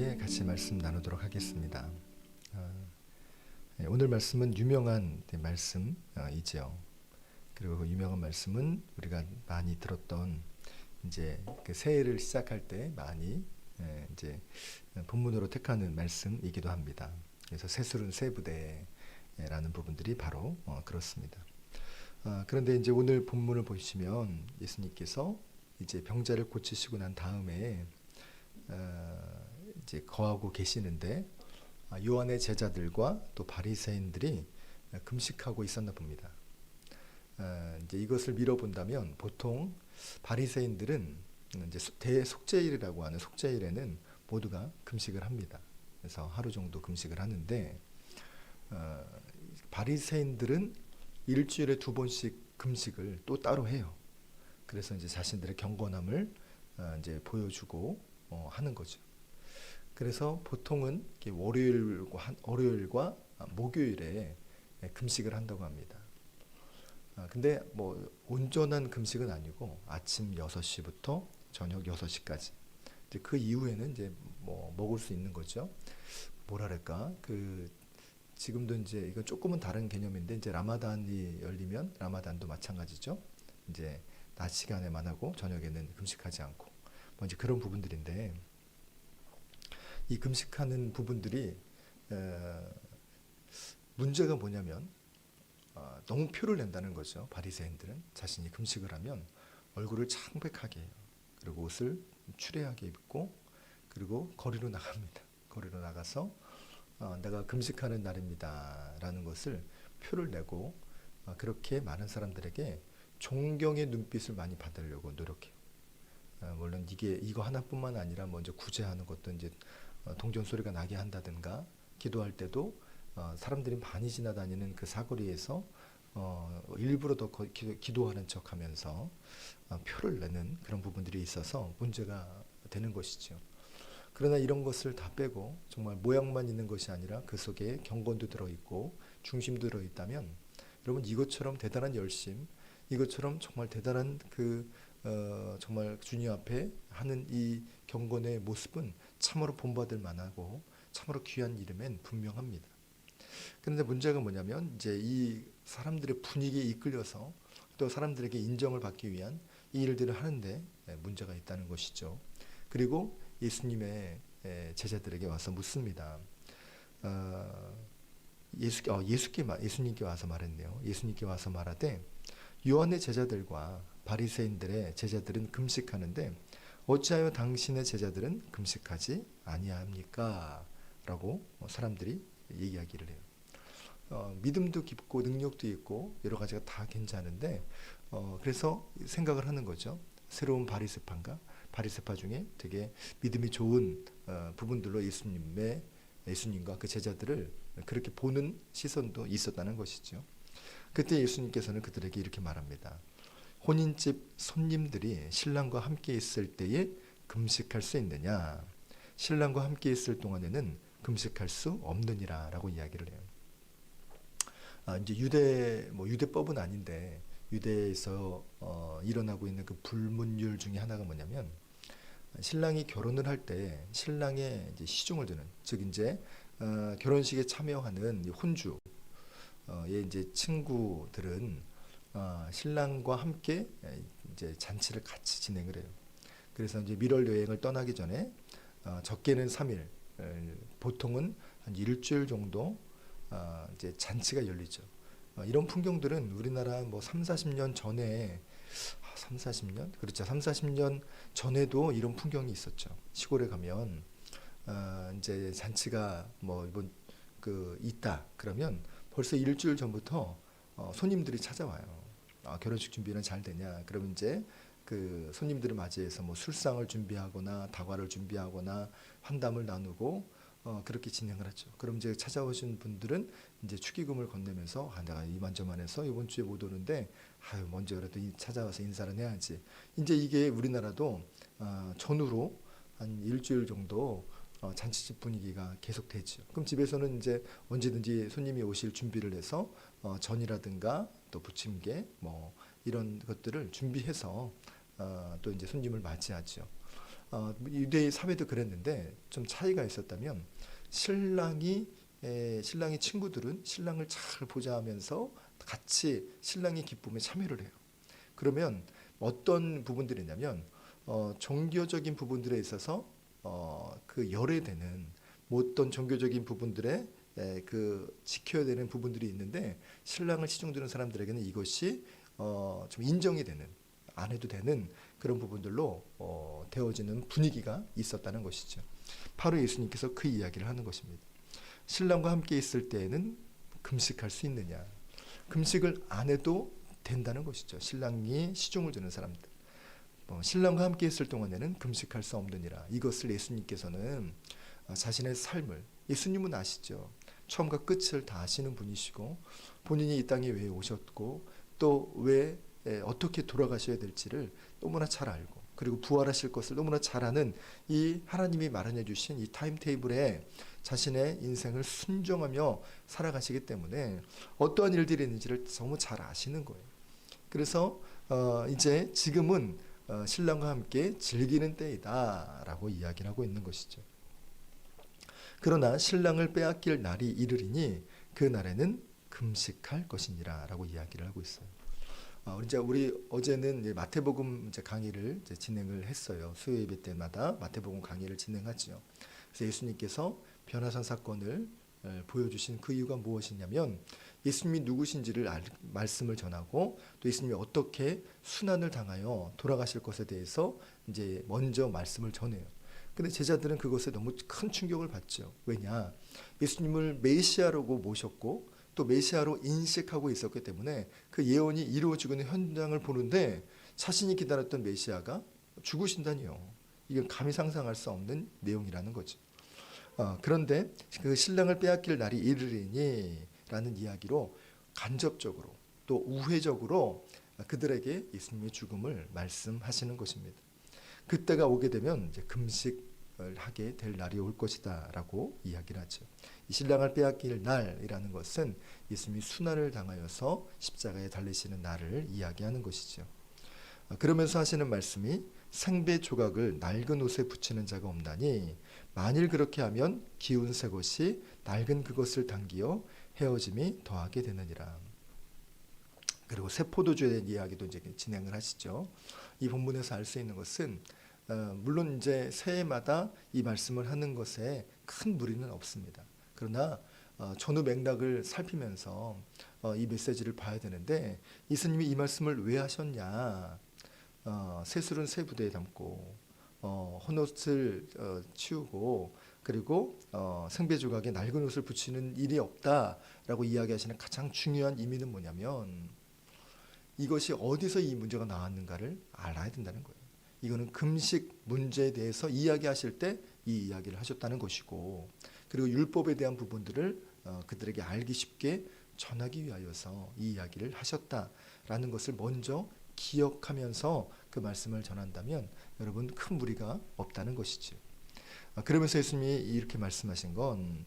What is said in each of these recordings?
예, 같이 말씀 나누도록 하겠습니다. 어, 예, 오늘 말씀은 유명한 네, 말씀이죠. 그리고 그 유명한 말씀은 우리가 많이 들었던 이제 그 새해를 시작할 때 많이 예, 이제 본문으로 택하는 말씀이기도 합니다. 그래서 새술은 새 부대라는 부분들이 바로 어, 그렇습니다. 아, 그런데 이제 오늘 본문을 보시면 예수님께서 이제 병자를 고치시고 난 다음에 어, 이제 거하고 계시는데 아, 요한의 제자들과 또 바리새인들이 금식하고 있었나 봅니다. 어, 이제 이것을 밀어본다면 보통 바리새인들은 이제 소- 대속죄일이라고 하는 속죄일에는 모두가 금식을 합니다. 그래서 하루 정도 금식을 하는데 어, 바리새인들은 일주일에 두 번씩 금식을 또 따로 해요. 그래서 이제 자신들의 경건함을 어, 이제 보여주고 어, 하는 거죠. 그래서 보통은 월요일과 한- 월요일과 목요일에 예, 금식을 한다고 합니다. 아, 근데 뭐 온전한 금식은 아니고 아침 6시부터 저녁 6시까지. 이제 그 이후에는 이제 뭐 먹을 수 있는 거죠. 뭐랄까 그 지금도 이제 이건 조금은 다른 개념인데 이제 라마단이 열리면 라마단도 마찬가지죠. 이제 낮 시간에만 하고 저녁에는 금식하지 않고 뭐 이제 그런 부분들인데 이 금식하는 부분들이 에, 문제가 뭐냐면 어, 너무 표를 낸다는 거죠. 바리새인들은 자신이 금식을 하면 얼굴을 창백하게 해요. 그리고 옷을 추레하게 입고 그리고 거리로 나갑니다. 거리로 나가서 어, 내가 금식하는 날입니다라는 것을 표를 내고 어, 그렇게 많은 사람들에게 존경의 눈빛을 많이 받으려고 노력해요. 어, 물론 이게 이거 하나뿐만 아니라 먼저 구제하는 것도 이제 어, 동전 소리가 나게 한다든가 기도할 때도 어, 사람들이 많이 지나다니는 그 사거리에서 어, 일부러 더 거- 기도, 기도 하는 척 하면서 어, 표를 내는 그런 부분들이 있어서 문제가 되는 것이죠. 그러나 이런 것을 다 빼고 정말 모양만 있는 것이 아니라 그 속에 경건도 들어있고 중심도 들어있다면 여러분 이것처럼 대단한 열심, 이것처럼 정말 대단한 그 어, 정말 주님 앞에 하는 이 경건의 모습은 참으로 본받을 만하고 참으로 귀한 이름엔 분명합니다. 그런데 문제가 뭐냐면 이제 이 사람들의 분위기에 이끌려서 또 사람들에게 인정을 받기 위한 이 일들을 하는데 예, 문제가 있다는 것이죠. 그리고 예수님의 예, 제자들에게 와서 묻습니다. 어, 예수, 어, 예수께, 마- 예수님께 와서 말했네요. 예수님께 와서 말하되 요한의 제자들과 바리새인들의 제자들은 금식하는데 어찌하여 당신의 제자들은 금식하지 아니합니까? 라고 사람들이 얘기하기를 해요. 어, 믿음도 깊고 능력도 있고 여러 가지가 다 괜찮은데 어, 그래서 생각을 하는 거죠. 새로운 바리새파인가? 바리새파 중에 되게 믿음이 좋은 어, 부분들로 예수님의 예수님과 그 제자들을 그렇게 보는 시선도 있었다는 것이죠. 그때 예수님께서는 그들에게 이렇게 말합니다. 혼인집 손님들이 신랑과 함께 있을 때에 금식할 수 있느냐? 신랑과 함께 있을 동안에는 금식할 수 없느니라라고 이야기를 해요. 아, 이제 유대 뭐 유대법은 아닌데 유대에서 어, 일어나고 있는 그 불문율 중에 하나가 뭐냐면 신랑이 결혼을 할 때 신랑의 시중을 드는 즉 이제 어, 결혼식에 참여하는 이 혼주 어, 의 이제 친구들은 어, 신랑과 함께 에, 이제 잔치를 같이 진행을 해요. 그래서 이제 밀월 여행을 떠나기 전에 어, 적게는 3일, 에, 보통은 한 일주일 정도 어, 이제 잔치가 열리죠. 어, 이런 풍경들은 우리나라 뭐 3, 40년 전에 아, 3, 40년? 그렇죠. 3, 40년 전에도 이런 풍경이 있었죠. 시골에 가면 어, 이제 잔치가 뭐 이번 그 있다 그러면 벌써 일주일 전부터 어, 손님들이 찾아와요. 아, 결혼식 준비는 잘 되냐? 그러면 이제 그 손님들을 맞이해서 뭐 술상을 준비하거나 다과를 준비하거나 환담을 나누고 어, 그렇게 진행을 하죠. 그럼 이제 찾아오신 분들은 이제 축의금을 건네면서 아, 내가 이만저만해서 이번 주에 못 오는데 아유 먼저 그래도 이- 찾아와서 인사를 해야지. 이제 이게 우리나라도 어, 전후로 한 일주일 정도 어, 잔치집 분위기가 계속 되죠. 그럼 집에서는 이제 언제든지 손님이 오실 준비를 해서 어, 전이라든가 또 부침개 뭐 이런 것들을 준비해서 어, 또 이제 손님을 맞이하죠. 어, 유대 사회도 그랬는데 좀 차이가 있었다면 신랑이 에, 신랑의 친구들은 신랑을 잘 보자 하면서 같이 신랑의 기쁨에 참여를 해요. 그러면 어떤 부분들이냐면 어, 종교적인 부분들에 있어서 어, 그 열애되는 뭐 어떤 종교적인 부분들에 에, 그 지켜야 되는 부분들이 있는데 신랑을 시중드는 사람들에게는 이것이 어, 좀 인정이 되는 안 해도 되는 그런 부분들로 어, 되어지는 분위기가 있었다는 것이죠. 바로 예수님께서 그 이야기를 하는 것입니다. 신랑과 함께 있을 때에는 금식할 수 있느냐? 금식을 안 해도 된다는 것이죠. 신랑이 시중을 드는 사람들. 뭐 신랑과 함께 있을 동안에는 금식할 수 없느니라. 이것을 예수님께서는 어, 자신의 삶을 예수님은 아시죠. 처음과 끝을 다 아시는 분이시고 본인이 이 땅에 왜 오셨고 또 왜 어떻게 돌아가셔야 될지를 너무나 잘 알고 그리고 부활하실 것을 너무나 잘 아는 이 하나님이 마련해 주신 이 타임테이블에 자신의 인생을 순종하며 살아가시기 때문에 어떠한 일들이 있는지를 너무 잘 아시는 거예요. 그래서 어 이제 지금은 어 신랑과 함께 즐기는 때이다라고 이야기를 하고 있는 것이죠. 그러나 신랑을 빼앗길 날이 이르리니 그 날에는 금식할 것이니라라고 이야기를 하고 있어요. 어, 이제 우리 어제는 마태복음 강의를 진행을 했어요. 수요 예배 때마다 마태복음 강의를 진행하죠. 그래서 예수님께서 변화산 사건을 에, 보여주신 그 이유가 무엇이냐면 예수님이 누구신지를 알, 말씀을 전하고 또 예수님이 어떻게 순환을 당하여 돌아가실 것에 대해서 이제 먼저 말씀을 전해요. 근데 제자들은 그것에 너무 큰 충격을 받죠. 왜냐? 예수님을 메시아라고 모셨고 또 메시아로 인식하고 있었기 때문에 그 예언이 이루어지고 있는 현장을 보는데 자신이 기다렸던 메시아가 죽으신다니요. 이건 감히 상상할 수 없는 내용이라는 거죠. 어, 그런데 그 신랑을 빼앗길 날이 이르리니라는 이야기로 간접적으로 또 우회적으로 그들에게 예수님의 죽음을 말씀하시는 것입니다. 그때가 오게 되면 이제 금식을 하게 될 날이 올 것이다라고 이야기를 하죠. 이 신랑을 빼앗길 날이라는 것은 예수님이 순환을 당하여서 십자가에 달리시는 날을 이야기하는 것이죠. 아, 그러면서 하시는 말씀이 생배 조각을 낡은 옷에 붙이는 자가 없나니 만일 그렇게 하면 기운 새 것이 낡은 그것을 당기어 헤어짐이 더하게 되느니라. 그리고 새 포도주에 대한 이야기도 이제 진행을 하시죠. 이 본문에서 알 수 있는 것은 어, 물론 이제 새해마다 이 말씀을 하는 것에 큰 무리는 없습니다. 그러나 어, 전후 맥락을 살피면서 어, 이 메시지를 봐야 되는데 예수님이 이 말씀을 왜 하셨냐? 어, 새술은 새 부대에 담고 어, 헌옷을 어, 치우고 그리고 어, 생배 조각에 낡은 옷을 붙이는 일이 없다라고 이야기하시는 가장 중요한 의미는 뭐냐면 이것이 어디서 이 문제가 나왔는가를 알아야 된다는 거예요. 이거는 금식 문제에 대해서 이야기하실 때 이 이야기를 하셨다는 것이고 그리고 율법에 대한 부분들을 어, 그들에게 알기 쉽게 전하기 위하여서 이 이야기를 하셨다라는 것을 먼저 기억하면서 그 말씀을 전한다면 여러분 큰 무리가 없다는 것이죠. 아, 그러면서 예수님이 이렇게 말씀하신 건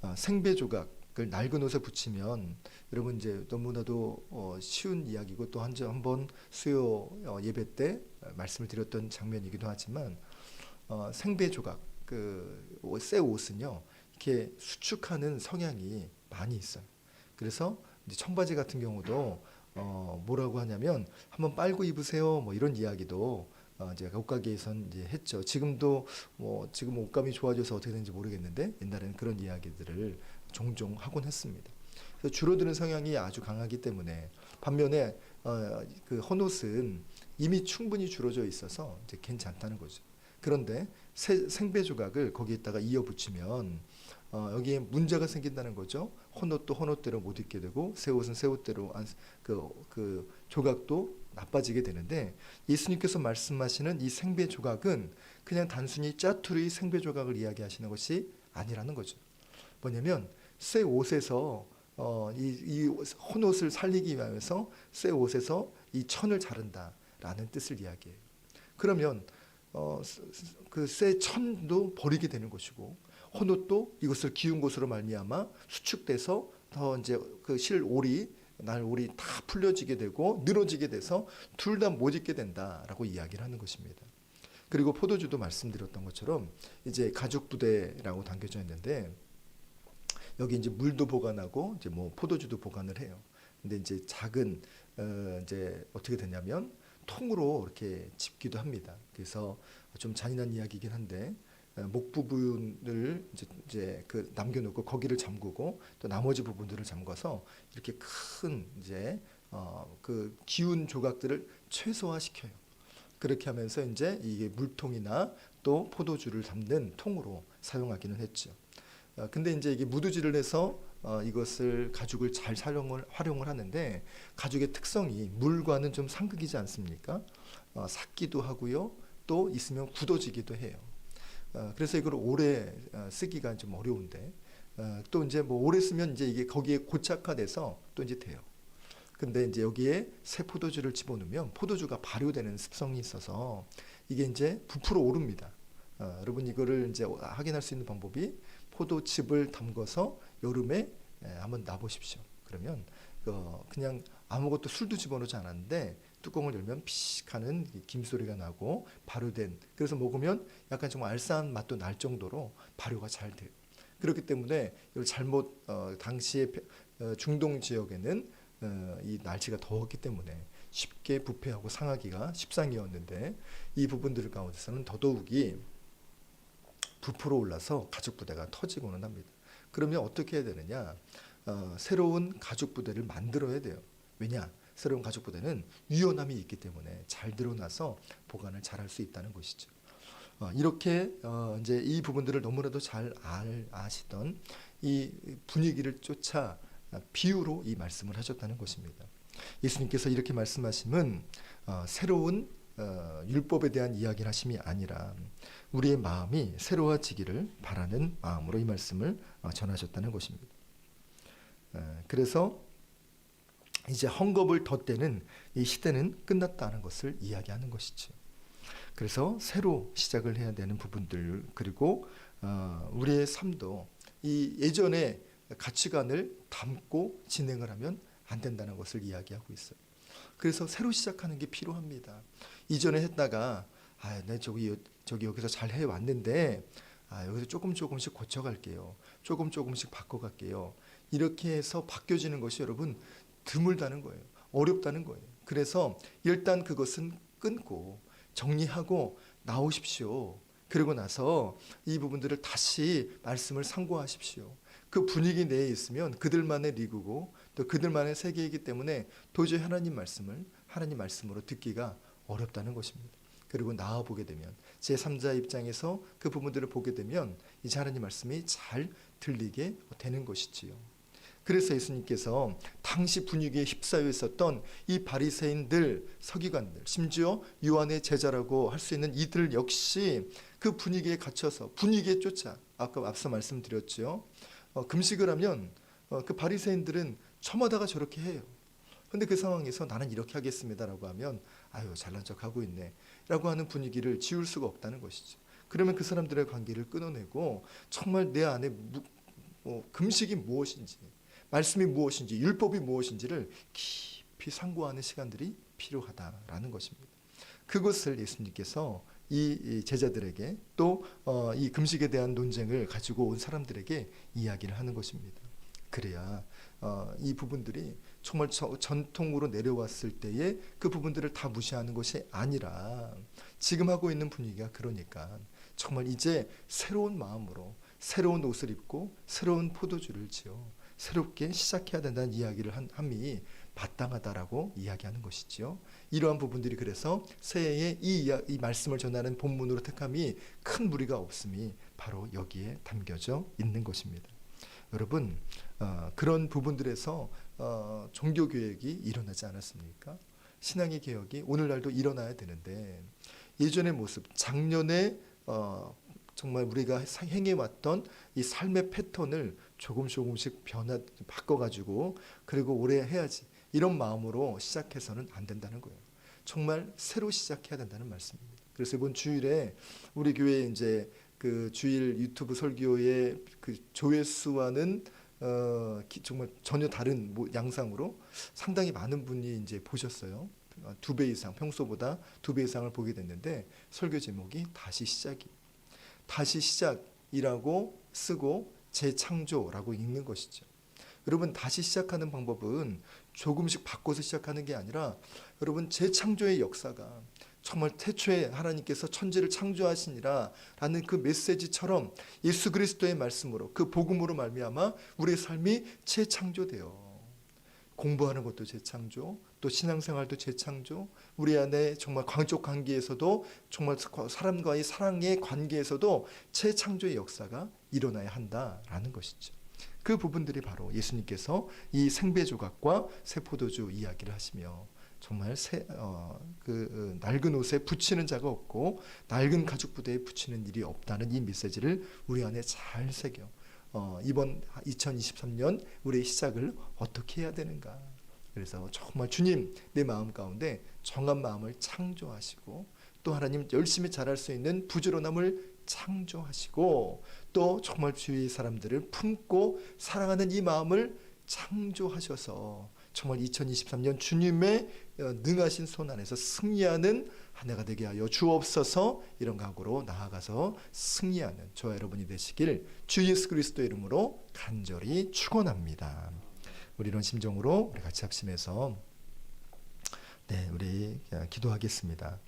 아, 생배 조각 을 낡은 옷에 붙이면 여러분 이제 너무나도 어, 쉬운 이야기고 또 한번 수요 어, 예배 때 말씀을 드렸던 장면이기도 하지만 어, 생배 조각 그새 옷은요 이렇게 수축하는 성향이 많이 있어요. 그래서 청바지 같은 경우도 어, 뭐라고 하냐면 한번 빨고 입으세요 뭐 이런 이야기도 어, 이제 옷가게에선 이제 했죠. 지금도 뭐 지금 옷감이 좋아져서 어떻게 되는지 모르겠는데 옛날에는 그런 이야기들을 종종 하곤 했습니다. 그래서 줄어드는 성향이 아주 강하기 때문에 반면에 어, 그 헌옷은 이미 충분히 줄어져 있어서 이제 괜찮다는 거죠. 그런데 새, 생배 조각을 거기에다가 이어 붙이면 어, 여기에 문제가 생긴다는 거죠. 헌옷도 헌옷대로 못 입게 되고 새 옷은 새 옷대로 안, 그, 그 조각도 나빠지게 되는데 예수님께서 말씀하시는 이 생배 조각은 그냥 단순히 짜투리 생배 조각을 이야기하시는 것이 아니라는 거죠. 뭐냐면 새 옷에서 어, 이, 이 헌옷을 살리기 위해서 새 옷에서 이 천을 자른다라는 뜻을 이야기해요. 그러면 어, 그새 천도 버리게 되는 것이고 헌옷도 이것을 기운 곳으로 말미암아 수축돼서 더 이제 그실 올이 날 올이 다 풀려지게 되고 늘어지게 돼서 둘 다못 입게 된다라고 이야기를 하는 것입니다. 그리고 포도주도 말씀드렸던 것처럼 이제 가죽 부대라고 담겨져 있는데 여기 이제 물도 보관하고 이제 뭐 포도주도 보관을 해요. 근데 이제 작은 어 이제 어떻게 되냐면 통으로 이렇게 집기도 합니다. 그래서 좀 잔인한 이야기이긴 한데 어, 목 부분을 이제, 이제 그 남겨놓고 거기를 잠그고 또 나머지 부분들을 잠궈서 이렇게 큰 이제 어, 그 기운 조각들을 최소화시켜요. 그렇게 하면서 이제 이게 물통이나 또 포도주를 담는 통으로 사용하기는 했죠. 어, 근데 이제 이게 무두질을 해서 어, 이것을 가죽을 잘 사용을 활용을 하는데 가죽의 특성이 물과는 좀 상극이지 않습니까? 어, 삭기도 하고요. 또 있으면 굳어지기도 해요. 어, 그래서 이걸 오래 어, 쓰기가 좀 어려운데 어, 또 이제 뭐 오래 쓰면 이제 이게 거기에 고착화돼서 또 이제 돼요. 근데 이제 여기에 새 포도주를 집어넣으면 포도주가 발효되는 습성이 있어서 이게 이제 부풀어 오릅니다. 어, 여러분 이거를 이제 확인할 수 있는 방법이 포도즙을 담궈서 여름에 예, 한번 놔보십시오. 그러면 어, 그냥 아무것도 술도 집어넣지 않았는데 뚜껑을 열면 피식 하는 이 김소리가 나고 발효된 그래서 먹으면 약간 좀 알싸한 맛도 날 정도로 발효가 잘 돼요. 그렇기 때문에 이걸 잘못 어, 당시에 어, 중동 지역에는 어, 이 날씨가 더웠기 때문에 쉽게 부패하고 상하기가 십상이었는데 이 부분들 가운데서는 더더욱이 부풀어 올라서 가죽 부대가 터지고는 합니다. 그러면 어떻게 해야 되느냐? 어, 새로운 가죽 부대를 만들어야 돼요. 왜냐? 새로운 가죽 부대는 유연함이 있기 때문에 잘 드러나서 보관을 잘 할 수 있다는 것이죠. 어, 이렇게 어, 이제 이 부분들을 너무나도 잘 알, 아시던 이 분위기를 쫓아 비유로 이 말씀을 하셨다는 것입니다. 예수님께서 이렇게 말씀하심은 어, 새로운 어, 율법에 대한 이야기를 하심이 아니라 우리의 마음이 새로워지기를 바라는 마음으로 이 말씀을 어, 전하셨다는 것입니다. 어, 그래서 이제 헝겊을 덧대는 이 시대는 끝났다는 것을 이야기하는 것이죠. 그래서 새로 시작을 해야 되는 부분들 그리고 어, 우리의 삶도 이 예전의 가치관을 담고 진행을 하면 안 된다는 것을 이야기하고 있어요. 그래서 새로 시작하는 게 필요합니다. 이전에 했다가 아, 내 저기 저기 여기서 잘 해 왔는데 아, 여기서 조금 조금씩 고쳐 갈게요. 조금 조금씩 바꿔 갈게요. 이렇게 해서 바뀌어지는 것이 여러분 드물다는 거예요. 어렵다는 거예요. 그래서 일단 그것은 끊고 정리하고 나오십시오. 그러고 나서 이 부분들을 다시 말씀을 상고하십시오. 그 분위기 내에 있으면 그들만의 리그고 또 그들만의 세계이기 때문에 도저히 하나님 말씀을 하나님 말씀으로 듣기가 어렵다는 것입니다. 그리고 나와 보게 되면 제 3자 입장에서 그 부분들을 보게 되면 이제 하나님 말씀이 잘 들리게 되는 것이지요. 그래서 예수님께서 당시 분위기에 휩싸여 있었던 이 바리새인들, 서기관들, 심지어 요한의 제자라고 할 수 있는 이들 역시 그 분위기에 갇혀서 분위기에 쫓아 아까 앞서 말씀드렸죠. 어, 금식을 하면 어, 그 바리새인들은 처마다가 저렇게 해요. 근데 그 상황에서 나는 이렇게 하겠습니다라고 하면 아유 잘난 척 하고 있네라고 하는 분위기를 지울 수가 없다는 것이죠. 그러면 그 사람들의 관계를 끊어내고 정말 내 안에 무, 어, 금식이 무엇인지 말씀이 무엇인지 율법이 무엇인지를 깊이 상고하는 시간들이 필요하다라는 것입니다. 그것을 예수님께서 이이 제자들에게 또이 금식에 대한 논쟁을 가지고 온 사람들에게 이야기를 하는 것입니다. 그래야 어, 이 부분들이 정말 저- 전통으로 내려왔을 때에 그 부분들을 다 무시하는 것이 아니라 지금 하고 있는 분위기가 그러니까 정말 이제 새로운 마음으로 새로운 옷을 입고 새로운 포도주를 지어 새롭게 시작해야 된다는 이야기를 한 함이 마땅하다라고 이야기하는 것이지요. 이러한 부분들이 그래서 새해에 이, 이 말씀을 전하는 본문으로 택함이 큰 무리가 없음이 바로 여기에 담겨져 있는 것입니다. 여러분 어, 그런 부분들에서 어, 종교 개혁이 일어나지 않았습니까? 신앙의 개혁이 오늘날도 일어나야 되는데 예전의 모습, 작년에 어, 정말 우리가 사- 행해왔던 이 삶의 패턴을 조금 조금씩 변화 바꿔가지고 그리고 올해 해야지 이런 마음으로 시작해서는 안 된다는 거예요. 정말 새로 시작해야 된다는 말씀입니다. 그래서 이번 주일에 우리 교회 이제 그 주일 유튜브 설교의 그 조회수와는 어, 기- 정말 전혀 다른 뭐 양상으로 상당히 많은 분이 이제 보셨어요. 두 배 이상 평소보다 두 배 이상을 보게 됐는데 설교 제목이 다시 시작이 다시 시작이라고 쓰고 재창조라고 읽는 것이죠. 여러분 다시 시작하는 방법은 조금씩 바꿔서 시작하는 게 아니라 여러분 재창조의 역사가 정말 태초에 하나님께서 천지를 창조하시니라 라는 그 메시지처럼 예수 그리스도의 말씀으로 그 복음으로 말미암아 우리의 삶이 재창조돼요. 공부하는 것도 재창조, 또 신앙생활도 재창조, 우리 안에 정말 광적 관계에서도 정말 사람과의 사랑의 관계에서도 재창조의 역사가 일어나야 한다라는 것이죠. 그 부분들이 바로 예수님께서 이 생배 조각과 새 포도주 이야기를 하시며 정말 새, 어, 그 어, 낡은 옷에 붙이는 자가 없고 낡은 가죽 부대에 붙이는 일이 없다는 이 메시지를 우리 안에 잘 새겨 어, 이번 2023년 우리의 시작을 어떻게 해야 되는가. 그래서 정말 주님 내 마음 가운데 정한 마음을 창조하시고 또 하나님 열심히 잘할 수 있는 부지런함을 창조하시고 또 정말 주위 사람들을 품고 사랑하는 이 마음을 창조하셔서 정말 2023년 주님의 어, 능하신 손 안에서 승리하는 한 해가 되게 하여 주옵소서 이런 각오로 나아가서 승리하는 저와 여러분이 되시길 주 예수 그리스도 이름으로 간절히 축원합니다. 우리 이런 심정으로 우리 같이 합심해서 네 우리 기도하겠습니다.